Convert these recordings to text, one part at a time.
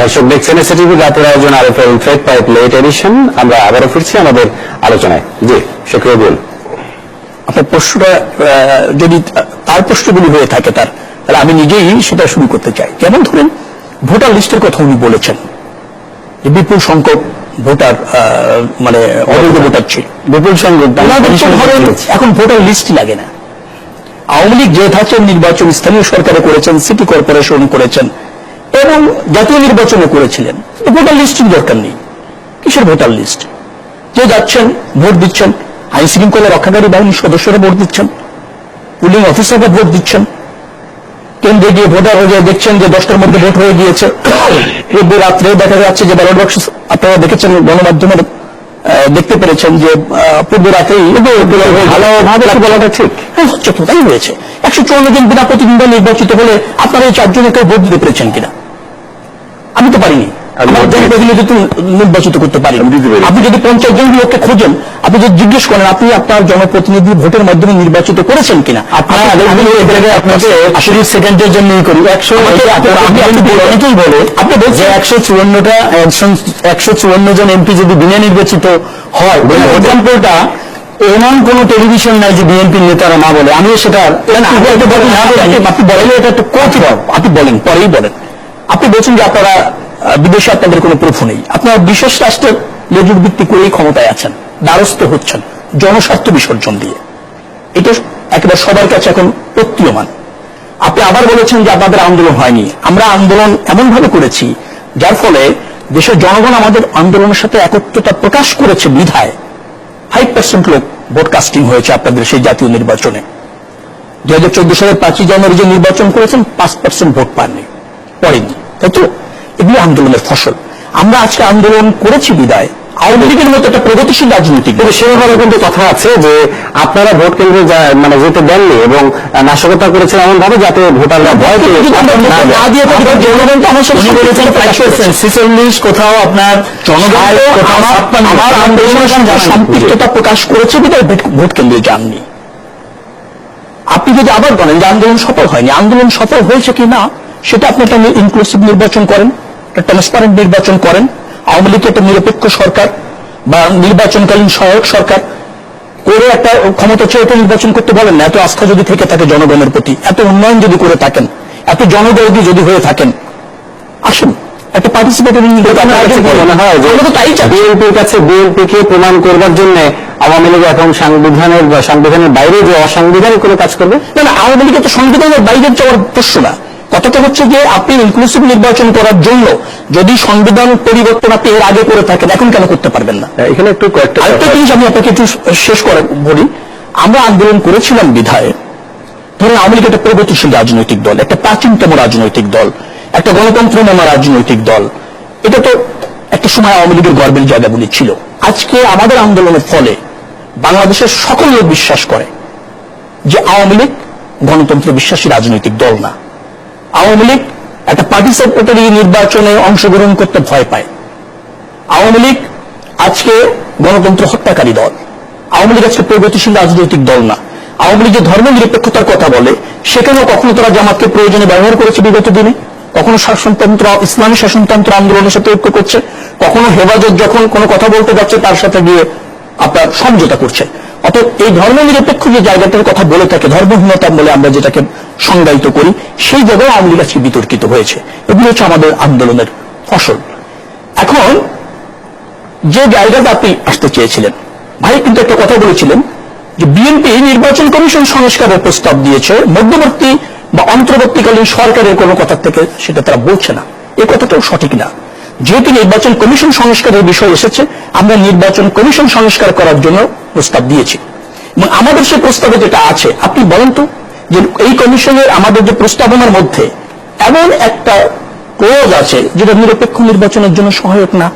দর্শক দেখছেন এসএটিভি রাতের আয়োজন RFL trade pipe late edition আমরা আবারও ফিরছি আমাদের আলোচনায়। জি শকরিবুল আপনার প্রশ্নটা যদি তার প্রশ্নগুলি হয়ে থাকে তার তাহলে আমি নিজেই সেটা শুরু করতে চাই। যেমন ধরেন ভোটার লিস্টের কথা উনি বলেছেন যে বিপুল সংখ্যক ভোটার মানে অবৈধ ভোটার ছিল। বিপুল সংখ্যক এখন ভোটার লিস্টই লাগে না। আওয়ামী লীগ যে নির্বাচন স্থানীয় সরকারে করেছেন সিটি কর্পোরেশন করেছেন এবং জাতীয় নির্বাচনে করেছিলেন। ভোটার লিস্টের দরকার নেই। কিসের ভোটার লিস্ট? যে যাচ্ছেন ভোট দিচ্ছেন আইন শৃঙ্খলা রক্ষাকারী বাহিনীর সদস্যরা ভোট দিচ্ছেন পুলিং অফিসাররা ভোট দিচ্ছেন। কেন্দ্রে গিয়ে ভোটার হয়ে দেখছেন যে দশটার মধ্যে ভোট হয়ে গিয়েছে। রোববার রাত্রে দেখা যাচ্ছে যে ব্যালট বাক্স আপনারা দেখেছেন গণমাধ্যমের দেখতে পেরেছেন যে পূর্ব রাতেই ভালোভাবে ঠিক হ্যাঁ হচ্ছে তো তাই হয়েছে। একশো চুয়ান্ন জন বিনা প্রতিদ্বন্দ্ব নির্বাচিত হলে আপনারা এই চারজনে কেউ ভোট দিতে পেরেছেন কিনা? আমি তো পারিনি নির্বাচিত করতে পারি দিতে। আপনি যদি পঞ্চাশ জন লোককে খোঁজেন আপনি যদি জিজ্ঞেস করেন আপনি আপনার জনপ্রতিনিধি ভোটের মাধ্যমে নির্বাচিত করেছেন কিনা? আপনাকে সেকেন্ডের জন্যই করি। একশো অনেকেই বলে আপনি বলছেন। একশো চুয়ান্নটা একশো চুয়ান্ন জন এমপি যদি বিনা নির্বাচিত হয় এক্সাম্পলটা এমন কোন টেলিভিশন নাই যে বিএনপির নেতারা না বলে। আমিও সেটা আপনি বলেন, এটা একটু কঠিন আপনি বলেন। পরেই বলেন। আপনি বলছেন যে আপনারা বিদেশে আপনাদের কোনো প্রুফ নেই। আপনারা বিশেষ রাষ্ট্রের লেজুর ভিত্তি করেই ক্ষমতায় আছেন, দ্বারস্থ হচ্ছেন, জনস্বার্থ বিসর্জন দিয়ে। এটা একেবারে সবার কাছে এখন প্রতীয়মান। আপনি আবার বলেছেন যে আপনাদের আন্দোলন হয়নি। আমরা আন্দোলন এমন ভাবে করেছি, যার ফলে দেশের জনগণ আমাদের আন্দোলনের সাথে একত্রতা প্রকাশ করেছে বিধায়। ফাইভ পার্সেন্ট লোক ভোট কাস্টিং হয়েছে আপনাদের সেই জাতীয় নির্বাচনে। দু হাজার চোদ্দ সালের পাঁচই জানুয়ারি যে নির্বাচন করেছেন, পাঁচ পার্সেন্ট ভোট পাননি। পড়েনি তাই তো? এগুলো আন্দোলনের ফসল। আমরা আজকে আন্দোলন করেছি বিদায়। আওয়ামী লীগের মতো একটা প্রগতিশীল রাজনীতি কিন্তু সেভাবে কিন্তু কথা আছে যে আপনারা ভোট কেন্দ্রে মানে যেতে দেননি এবং নাশকতা করেছেন এমন ভাবে যাতে ভোটাররা ভয় পেয়ে কোথাও আপনার। সম্পৃক্ততা প্রকাশ করেছে বিধায় ভোট- ভোট কেন্দ্রে যাননি। আপনি যদি আবার বলেন যে আন্দোলন সফল হয়নি আন্দোলন সফল হয়েছে কি না? সেটা আপনি একটা ইনক্লুসিভ নির্বাচন করেন একটা ট্রান্সপারেন্ট নির্বাচন করেন। আওয়ামী লীগ একটা নিরপেক্ষ সরকার বা নির্বাচনকালীন সহায়ক সরকার করে একটা ক্ষমতা চেয়ে নির্বাচন করতে বলেন না। এত আস্থা যদি থেকে থাকে জনগণের প্রতি এত উন্নয়ন যদি করে থাকেন এত জনদরদি যদি হয়ে থাকেন আসুন একটা পার্টিসিপেটরি মনে হয় বিএনপির কাছে বিএনপি কে প্রমাণ করবার জন্য আওয়ামী লীগ এখন সাংবিধানের বা সংবিধানের বাইরে যে অসাংবিধানিক কোনো কাজ করবে? না না আওয়ামী লীগের তো সংবিধানের বাইরে যাওয়ার প্রশ্ন না। কথাটা হচ্ছে যে আপনি ইনক্লুসিভ নির্বাচন করার জন্য যদি সংবিধান পরিবর্তন আপনি এর আগে করে থাকেন এখন কেন করতে পারবেন না? এখানে একটু কয়েকটা আরেকটা জিনিস আমি আপনাকে একটু শেষ করে বলি। আমরা আন্দোলন করেছিলাম বিধায়। ধরেন আওয়ামী লীগ একটা প্রগতিশীল রাজনৈতিক দল একটা প্রাচীনতম রাজনৈতিক দল একটা গণতন্ত্র নামা রাজনৈতিক দল। এটা তো একটা সময় আওয়ামী লীগের গর্বের জায়গাগুলি ছিল। আজকে আমাদের আন্দোলনের ফলে বাংলাদেশের সকল লোক বিশ্বাস করে যে আওয়ামী লীগ গণতন্ত্র বিশ্বাসী রাজনৈতিক দল না। আওয়ামী লীগ একটা পার্টিসিপেটরি নির্বাচনে অংশগ্রহণ করতে ভয় পায়। আওয়ামী লীগ আজকে গণতন্ত্র হত্যাকারী দল। আওয়ামী লীগ আজকে প্রগতিশীল রাজনৈতিক দল না। আওয়ামী লীগ যে ধর্ম নিরপেক্ষতার কথা বলে, সেখানেও কখনো তারা জামাতকে প্রয়োজনে ব্যবহার করেছে বিগত দিনে? কখনো শাসনতন্ত্র, ইসলামী শাসনতন্ত্র আন্দোলনের সাথে ঐক্য করছে? কখনো হেফাজত যখন কোনো কথা বলতে যাচ্ছে, তার সাথে গিয়ে আপনার সমঝোতা করছে? অর্থাৎ এই ধর্ম নিরপেক্ষ যে জায়গাটার কথা বলে থাকে, ধর্মহীনতা বলে আমরা যেটাকে সংজ্ঞায়িত করি, সেই জায়গায় আওয়ামী লীগ বিতর্কিত হয়েছে। এগুলো হচ্ছে আমাদের আন্দোলনের ফসল। এখন যে জায়গাটা আপনি আসতে চেয়েছিলেন, ভাই কিন্তু একটা কথা বলেছিলেন যে বিএনপি নির্বাচন কমিশন সংস্কারের প্রস্তাব দিয়েছে, মধ্যবর্তী বা অন্তর্বর্তীকালীন সরকারের কোনো কথা থেকে সেটা তারা বলছে না। এই কথাটাও সঠিক না। যেহেতু নির্বাচন কমিশন সংস্কারের বিষয় এসেছে, আমরা নির্বাচন কমিশন সংস্কার করার জন্য প্রস্তাব দিয়েছি। এবং আমাদের সে প্রস্তাবে যেটা আছে, আপনি বলেন তো যে এই কমিশনের আমাদের যে প্রস্তাবনার মধ্যে এমন একটা ক্লোজ আছে যেটা নিরপেক্ষ নির্বাচনের জন্য সহায়ক না।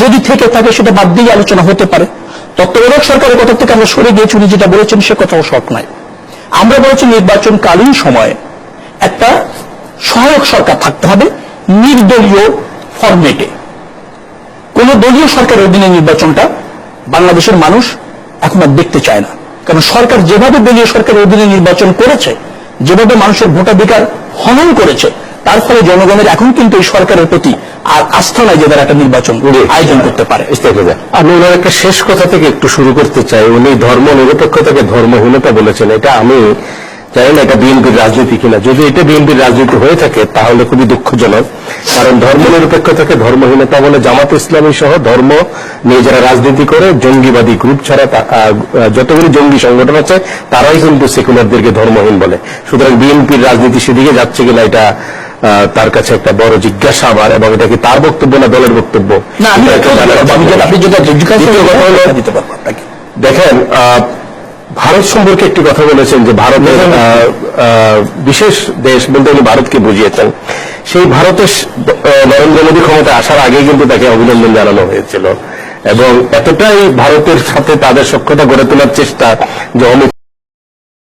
যদি থেকে থাকে সেটা বাদ দিয়ে আলোচনা হতে পারে। তত্ত্বাবধায়ক সরকারের কথা থেকে আমরা সরে গিয়েছি উনি যেটা বলেছেন সে কথাও শখ নাই আমরা বলেছি নির্বাচনকালীন সময়ে একটা সহায়ক সরকার থাকতে হবে নির্দলীয় ফরমেটে কোন দলীয় সরকারের অধীনে নির্বাচনটা বাংলাদেশের মানুষ এখন আর দেখতে চায় না। কারণ সরকার যেভাবে দলীয় সরকারের অধীনে নির্বাচন করেছে যেভাবে মানুষের ভোটাধিকার হনন করেছে তার ফলে জনগণের এখন কিন্তু এই সরকারের প্রতি আর আস্থা নাই যে তারা একটা নির্বাচন আয়োজন করতে পারে। আমি ওনার একটা শেষ কথা থেকে একটু শুরু করতে চাই। উনি ধর্ম নিরপেক্ষতাকে ধর্মহীনতা বলেছেন। এটা আমি জানি না এটা বিএনপির রাজনীতি কিনা। যদি এটা বিএনপির রাজনীতি হয়ে থাকে তাহলে খুবই দুঃখজনক। কারণ ধর্ম নিরপেক্ষতাকে ধর্মহীনতা বলে জামাত ইসলামী সহ ধর্ম নিয়ে যারা রাজনীতি করে জঙ্গিবাদী গ্রুপ ছাড়া যতগুলি জঙ্গি সংগঠন আছে তারাই কিন্তু সেকুলারদেরকে ধর্মহীন বলে। সুতরাং বিএনপির রাজনীতি সেদিকে যাচ্ছে কিনা এটা আহ, তার কাছে একটা বড় জিজ্ঞাসা আবার এবং এটা কি তার বক্তব্য না দলের বক্তব্য? আপনাকে। দেখেন আহ, ভারত সম্পর্কে একটি কথা বলেছেন যে ভারতের বিশেষ দেশ বলতে উনি ভারতকে বুঝিয়েছেন। সেই ভারতের নরেন্দ্র মোদী ক্ষমতা আসার আগে কিন্তু তাকে অভিনন্দন জানানো হয়েছিল। এবং এতটাই ভারতের সাথে তাদের সক্ষতা গড়ে তোলার চেষ্টা যে অমিত